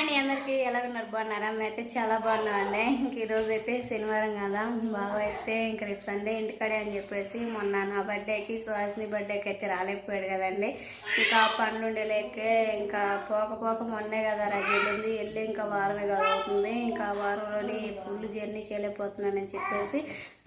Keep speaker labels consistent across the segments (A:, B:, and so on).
A: అండి అందరికి ఎలా ఉన్నారు? బాగున్నారా? మేమైతే చాలా బాగున్నామండి. ఇంక ఈరోజు అయితే శనివారం కదా. బాగా అయితే ఇంక రేపు సండే ఇంటికాడే అని చెప్పేసి మొన్న నా బర్త్డేకి సుహాసిని బర్త్డేకి అయితే రాలేకపోయాడు కదండి. ఇంకా పనులు ఉండేలేకే ఇంకా పోక పోక మొన్నే కదా రజ వెళ్ళి ఇంకా వారమే కదా అవుతుంది. ఇంకా వారంలోని ఫుల్ జర్నీ చేయలేకపోతున్నానని చెప్పేసి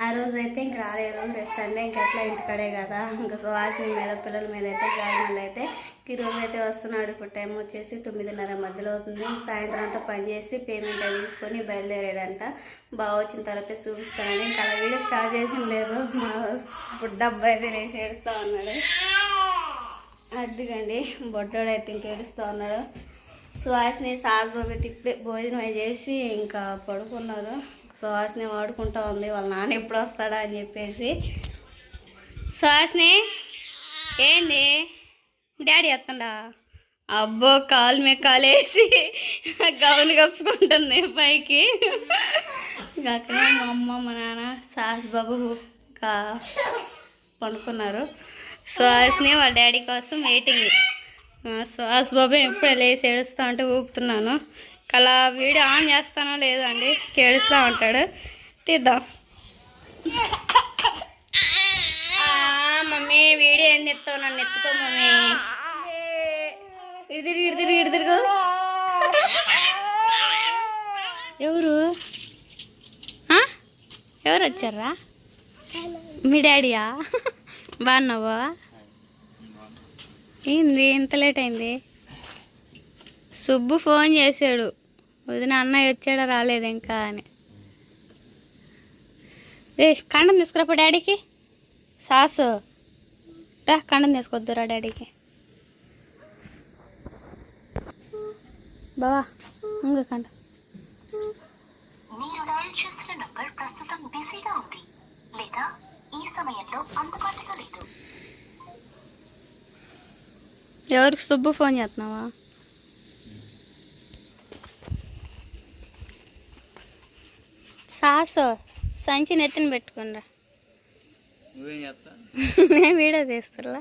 A: ఆ రోజు అయితే ఇంక రాలేదు. రేపు సండే ఇంకెట్లా ఇంటికాడే కదా. ఇంకా సుహాసిని మీద పిల్లల మీద అయితే గాయనాలు అయితే ఈ రోజు అయితే వస్తున్నాడు. ఇప్పుడు టైం వచ్చేసి తొమ్మిదిన్నర మధ్యలో అవుతుంది. సాయంత్రం అంతా పని చేసి పేమెంట్ అది తీసుకొని బయలుదేరాడంట. బాగా వచ్చిన తర్వాత చూపిస్తానని ఇంకా అలా వీడియో స్టార్ట్ చేసిన లేదు. మా ఇప్పుడు డబ్బు అయితే వేసి ఏడుస్తూ ఉన్నాడు. అడ్డుగండి బొడ్డోడు అయితే ఇంకేడుస్తూ ఉన్నాడు. సుహాసిని సాగు తిప్పి భోజనం చేసి ఇంకా పడుకున్నారు. సుహాసిని వాడుకుంటా ఉంది. వాళ్ళ నాన్న ఎప్పుడు వస్తాడా అని చెప్పేసి. సుహాస్ని ఏంది? డాడీ వస్తుండా? అబ్బో కాలు మీద కాలు వేసి గౌన్ కప్పుకుంటుంది పైకి. అక్కడ మా అమ్మ మా నాన్న సాస్ బాబు ఇంకా పండుకున్నారు. సుహాస్ని వాళ్ళ డాడీ కోసం వెయిటింగ్ సుహాస్ బాబు ఎప్పుడే లేచి ఏడుస్తా ఉంటే ఊపుతున్నాను. అలా వీడియో ఆన్ చేస్తానో లేదో అండి ఏడుస్తూ ఉంటాడు. తీద్దాం. ఏం చెప్తావు నన్ను ఎత్తుకో మమ్మీ. ఇటు తిరుగు ఇటు ఎవరు? ఎవరు వచ్చారా? మీ డాడీయా? బాగున్నావా? ఏంది ఇంత లేట్ అయింది? సుబ్బు ఫోన్ చేశాడు. వదిన అన్నయ్య వచ్చాడా రాలేదు ఇంకా అని. ఏ కండం తీసుకురాపో డాడీకి. సాసు. రా కండం తీసుకొద్దురా డాడీకి. బావా ఇంకో కండ.
B: మీరు డయల్ చేసిన నంబర్ ప్రస్తుతం బిజీగా ఉంది. లేదా ఈ సమయంలో అందుబాటులో లేదు.
A: ఎవరికి సుబ్బు ఫోన్ చేస్తున్నావా? సాసు సంచి నెత్తిన పెట్టుకునిరా
C: నువ్వేం చేస్తా
A: నేను వీడియో తీస్తున్నా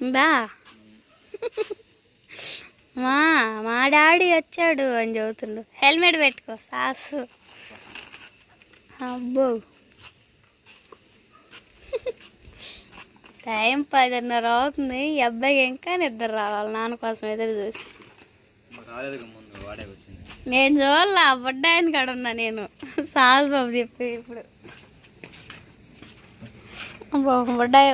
C: బా
A: దా. మా మా డాడీ వచ్చాడు అని చెబుతుండు. హెల్మెట్ పెట్టుకో సాసు. అబ్బో. టైం పదిన్నర అవుతుంది. ఈ అబ్బాయికి ఇంకా నిద్ర రావాలి. నాన్న కోసం ఎదురు చూసి. నేను చూడాల బొడ్డాయని కాడ ఉన్నా నేను. సాసు బాబు చెప్పి ఇప్పుడు. అబ్బో, బొడ్డాయి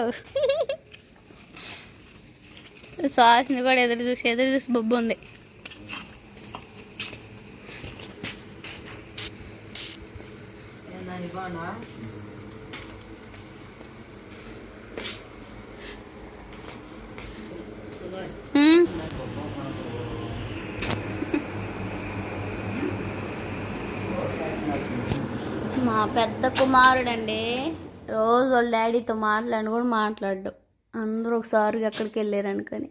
A: సాస్ని కూడా ఎదురు చూసి ఎదురు చూసి బొబ్బు ఉంది. మా పెద్ద కుమారుడండి. రోజు వాళ్ళ డాడీతో మాట్లాడి కూడా మాట్లాడు అందరూ ఒకసారి ఎక్కడికి వెళ్ళారు అనుకొని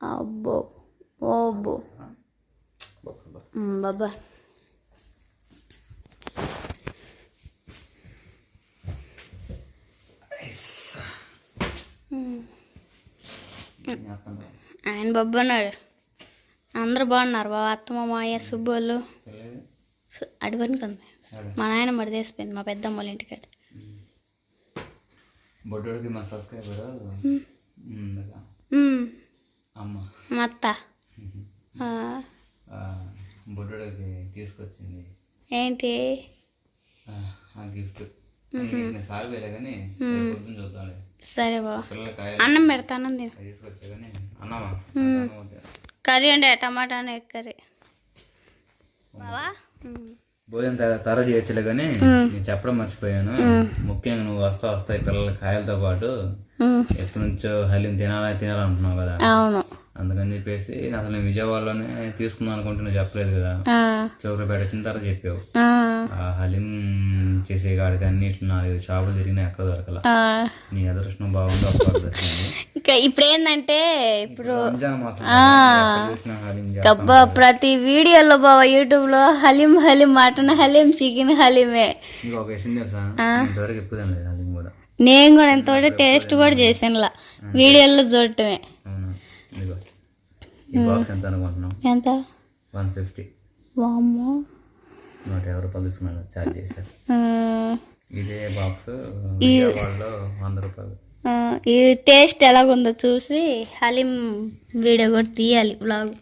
A: అబ్బో ఓబ్బో ఉమ్, బాబా. ఆయన బాబు అన్నాడు అందరూ బాగున్నారు బాబా అత్తమ్మ మాయ సుబ్బోళ్ళు. అడివని కొంది. మా నాయన మరి తీసిపోయింది మా పెద్దమ్మ వాళ్ళ ఇంటికాడ.
C: బొడ్డోడికి మా సబ్స్క్రైబర్ అమ్మ.
A: మా అత్త.
C: బొడ్డోడికి తీసుకొచ్చింది.
A: ఏంటి?
C: ఆ, గిఫ్ట్. సార్ వేలే కానీ రేపు పొద్దున్న చూద్దాంలే.
A: సరే బాబా అన్నం పెడతాను తిను.
C: తీసుకొచ్చా కానీ అన్నమా?
A: కర్రీ ఉండే టమాటానే కర్రీ. బావా.
C: భోజనం తర తర చేయొచ్చులే కానీ నేను చెప్పడం మర్చిపోయాను. ముఖ్యంగా నువ్వు వస్తా వస్తాయి పిల్లల కాయలతో పాటు. ఎప్పటి నుంచో హలీం తినాలి తినాలంటున్నావు కదా?
A: అవును.
C: అందుకని చెప్పేసి అసలు నేను విజయవాడలోనే తీసుకుందాం అనుకుంటే నువ్వు చెప్పలేదు కదా.
A: ఆ,
C: చౌకరపేట వచ్చిన తర్వాత చెప్పావు.
A: ఆ,
C: హలీం చేసే కాడికి అన్నిట్లు నాలుగు షాపులు తిరిగినా ఎక్కడ దొరకల. నీ అదృష్టం బాగుంది దొరికింది.
A: ఇంకా ఇప్పుడు ఏంటంటే ఇప్పుడు. గబ్బా ప్రతి వీడియోలో బావా యూట్యూబ్లో హలీం హలీం మటన్ హలీం చికెన్ హలీమే. నేను కూడా. ఎంతోటి టేస్ట్ కూడా చేసానులా. వీడియోలో చూడటమే.
C: ఎంత అనుకుంటున్నాం
A: ఎంత?
C: One fifty.
A: వామ్మో.
C: నూట యాభై రూపాయలు తీసుకున్నాడు ఛార్జ్ చేశారు
A: ఆ,
C: ఇదే బాక్స్ వంద రూపాయలు.
A: ఈ టేస్ట్ ఎలాగుందో చూసి హలీం వీడియో కూడా తీయాలి వ్లాగ్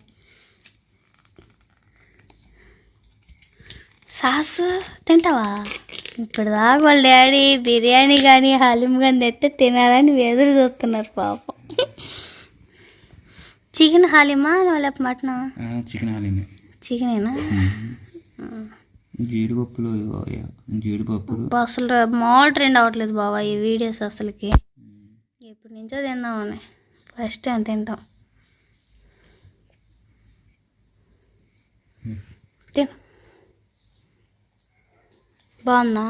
A: సాస్ తింటావా? ఇప్పుడు దాకా వాళ్ళ డాడీ బిర్యానీ కానీ హలీం కానీ తెస్తే తినాలని ఎదురు చూస్తున్నారు పాపం. చికెన్ హలీమా లేకపోతే మటనా?
C: చికెన్ హలీమే.
A: చికెనేనా?
C: జీడిపప్పులు జీడిపప్పులు.
A: అసలు మామూలు ట్రెండ్ అవ్వట్లేదు బాబా ఈ వీడియోస్ అసలుకి. ఎప్పటి నుంచో తిందామని. ఫస్ట్ టైం తింటాం? తిను. బాగుందా?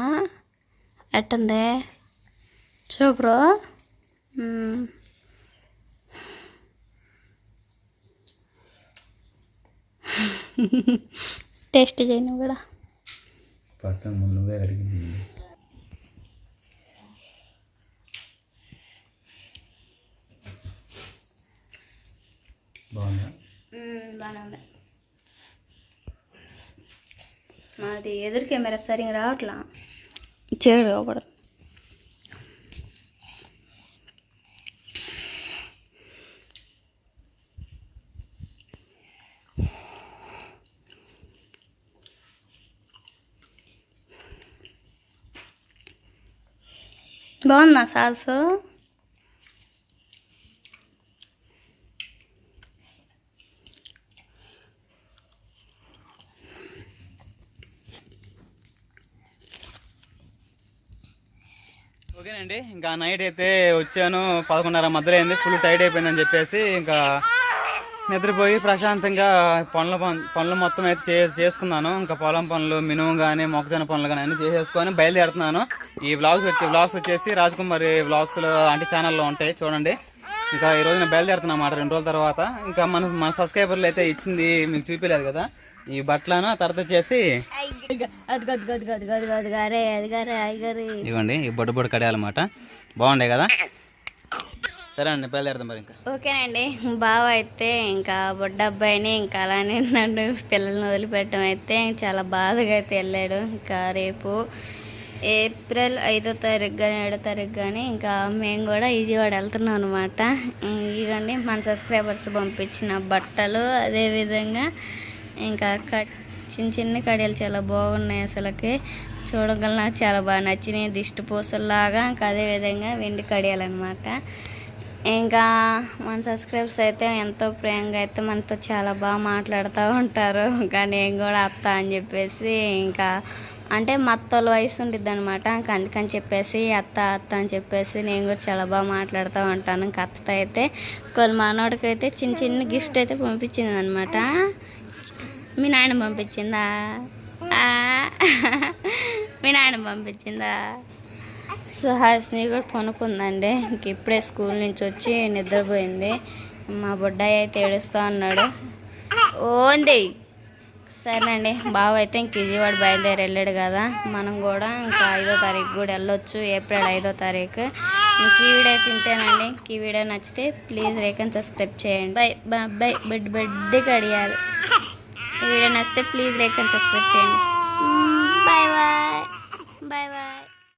A: ఎట్టుంది? చూపురు. టేస్ట్ చేయను కూడా.
C: ముందుగా అడిగింది
A: ఎదురు కెమెరా సరిగా రావట్లా చెడు ఒకడు బాగుందా సాసు
D: అండి ఇంకా నైట్ అయితే వచ్చాను. పదకొండున్నర మధ్యలో అయింది. ఫుల్ టైట్ అయిపోయిందని చెప్పేసి ఇంకా నిద్రపోయి ప్రశాంతంగా పనుల పనులు మొత్తం అయితే చే చేసుకున్నాను. ఇంకా పొలం పనులు మినుము కానీ మొక్కజొన్న పనులు కానీ అన్ని చేసేసుకొని బయలుదేరుతున్నాను. ఈ వ్లాగ్స్ వచ్చి వ్లాగ్స్ వచ్చేసి రాజకుమారి వ్లాగ్స్లో అంటే ఛానల్లో ఉంటాయి. చూడండి. ఇంకా ఈ రోజున నేను బయలుదేరుతున్నా అన్నమాట రెండు రోజుల తర్వాత. ఇంకా మన మన సబ్స్క్రైబర్లు అయితే ఇచ్చింది మీకు చూపించలేదు కదా. ఈ బట్టలను తర్వాత వచ్చేసి
A: గారే గారే
D: ఇవ్వండి ఈ బొడ్డు బొడ్డు కడేయాలన్నమాట బాగుండే కదా? సరే అండి బయలుదేరుతాం మరి ఇంకా.
A: ఓకేనండి బావ అయితే ఇంకా బొడ్డ అబ్బాయిని ఇంకా అలానే నన్ను పిల్లల్ని వదిలిపెట్టడం అయితే చాలా బాధగా అయితే వెళ్ళాడు. ఇంకా రేపు ఏప్రిల్ ఐదో తారీఖు కానీ ఏడో తారీఖు కానీ ఇంకా మేము కూడా విజయవాడ వెళ్తున్నాం అనమాట ఇదండి మన సబ్స్క్రైబర్స్ పంపించిన బట్టలు అదేవిధంగా ఇంకా కట్ చిన్న చిన్న కడియాలు చాలా బాగున్నాయి అసలుకి. చూడగల నాకు చాలా బాగా నచ్చినాయి. దిష్టి పూసల్లాగా ఇంకా అదేవిధంగా వెండి కడియాలు అనమాట ఇంకా మన సబ్స్క్రైబర్స్ అయితే ఎంతో ప్రేమగా అయితే మనతో చాలా బాగా మాట్లాడుతూ ఉంటారు. ఇంకా నేను కూడా అత్త అని చెప్పేసి ఇంకా అంటే మా అత్తల వయసు ఉంటుంది అనమాట ఇంకా అందుకని చెప్పేసి అత్త అత్త అని చెప్పేసి నేను కూడా చాలా బాగా మాట్లాడుతూ ఉంటాను. ఇంకా అత్తతో అయితే కొన్ని మనోడికి అయితే చిన్న చిన్న గిఫ్ట్ అయితే పంపించింది అనమాట మీ నాయన పంపించిందా? మీ నాయన పంపించిందా? సుహాస్ని కూడా కొనుక్కుందండి ఇంక ఇప్పుడే స్కూల్ నుంచి వచ్చి నిద్రపోయింది. మా బుడ్డాయి అయితే ఏడుస్తూ ఉన్నాడు. ఓంది. సరేనండి బావ అయితే ఇంక విజయవాడ బయలుదేరి వెళ్ళాడు కదా. మనం కూడా ఇంకా ఐదో తారీఖు కూడా వెళ్ళొచ్చు. ఏప్రిల్ ఐదో తారీఖు. ఇంక ఈ వీడియో తింటేనండి. ఇంక ఈ వీడియో నచ్చితే ప్లీజ్ రేక్ సబ్స్క్రైబ్ చేయండి. బై బై బెడ్ బిడ్డకి అడిగారు. వీడియో నచ్చితే ప్లీజ్ లైక్ అండ్ సబ్స్క్రైబ్ చేయండి. Bye bye. Bye bye.